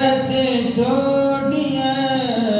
से छोड़िए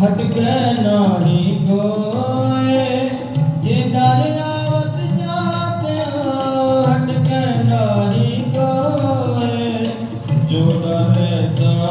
ਹਟਕੈ ਨਾਹੀ ਕੋਏ ਜੇ ਦਰਿਆਵਤ ਜਾਤੇ ਹੋ ਹਟਕੈ ਨਾਹੀ ਜੋ ਦਰ ਸਾ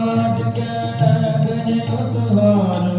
ਕਾਟ ਕੇ ਗਏ ਉਦਵਾਰ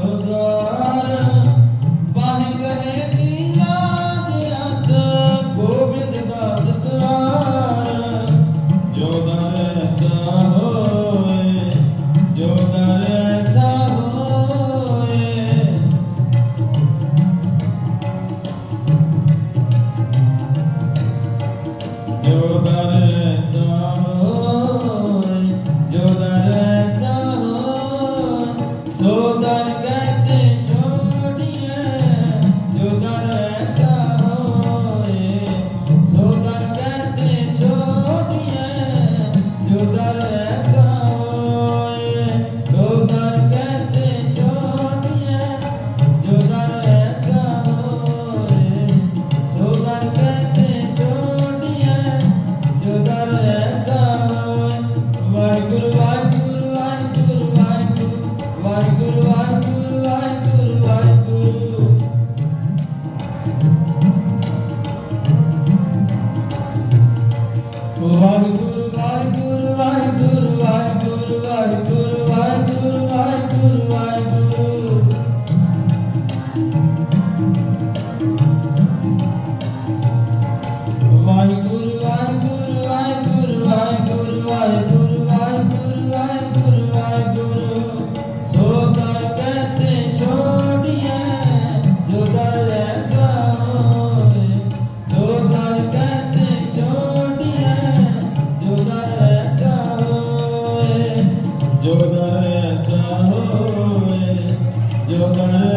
Yeah.